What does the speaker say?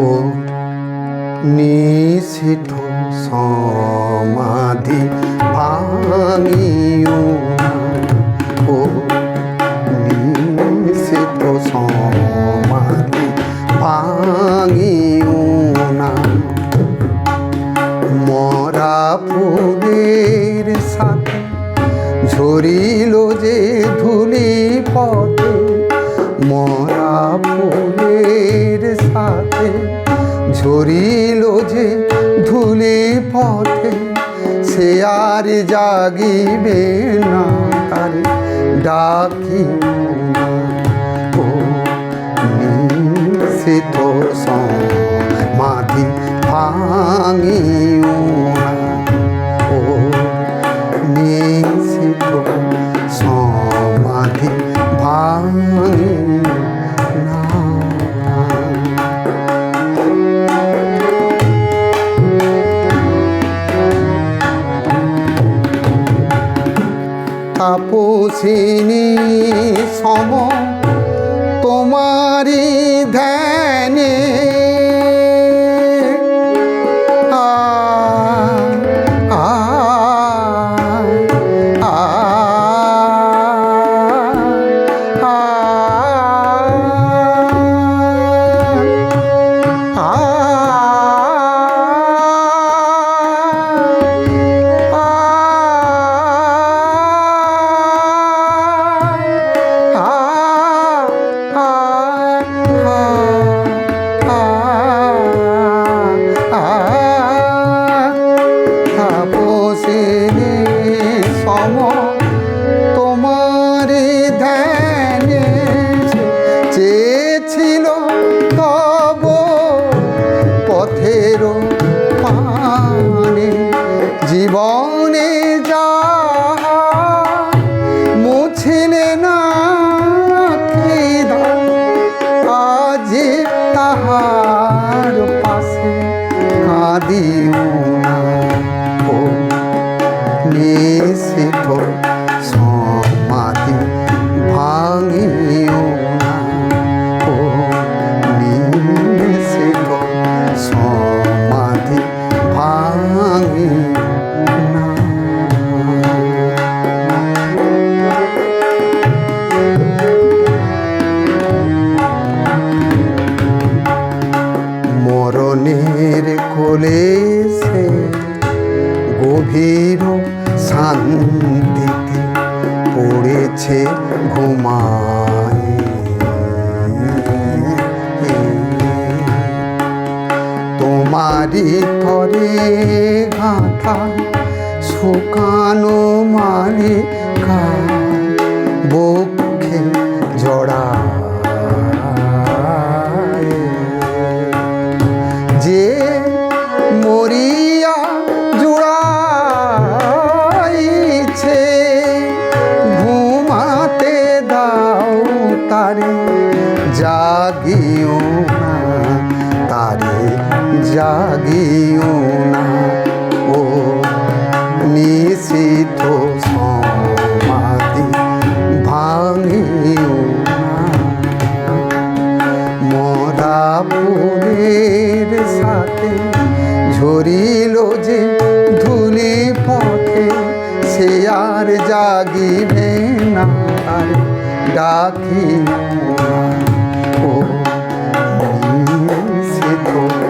ও নিষিদ্ধ সমাধি ভাঙিও ও নিষিদ্ধ সমাধি ভাঙিও না। মরা ফুলের সাথে ঝরিল যে ধুলি পথে মরা ফুলের ঝরিল যে ধুলি পথে সে আর জাগিবে না তার ডাকি ও তাপসিনী সম। তোমারি জীবনে যা মুছিলে না আজ তাহার পাশে কাঁদিও না। ও মরণের কোলে সে গভীর শান্তিতে পড়েছে ঘুমায়। তোমারই তরে গাঁথা শুকানো মালি জাগিও না, তারে জাগিও না। ও নিষিদ্ধ সমাধি ভাঙিও না। মরা ফুলের সাথে ঝরিল যে ধুলি পথে, সে আর জাগিবে না ডাকি Thank.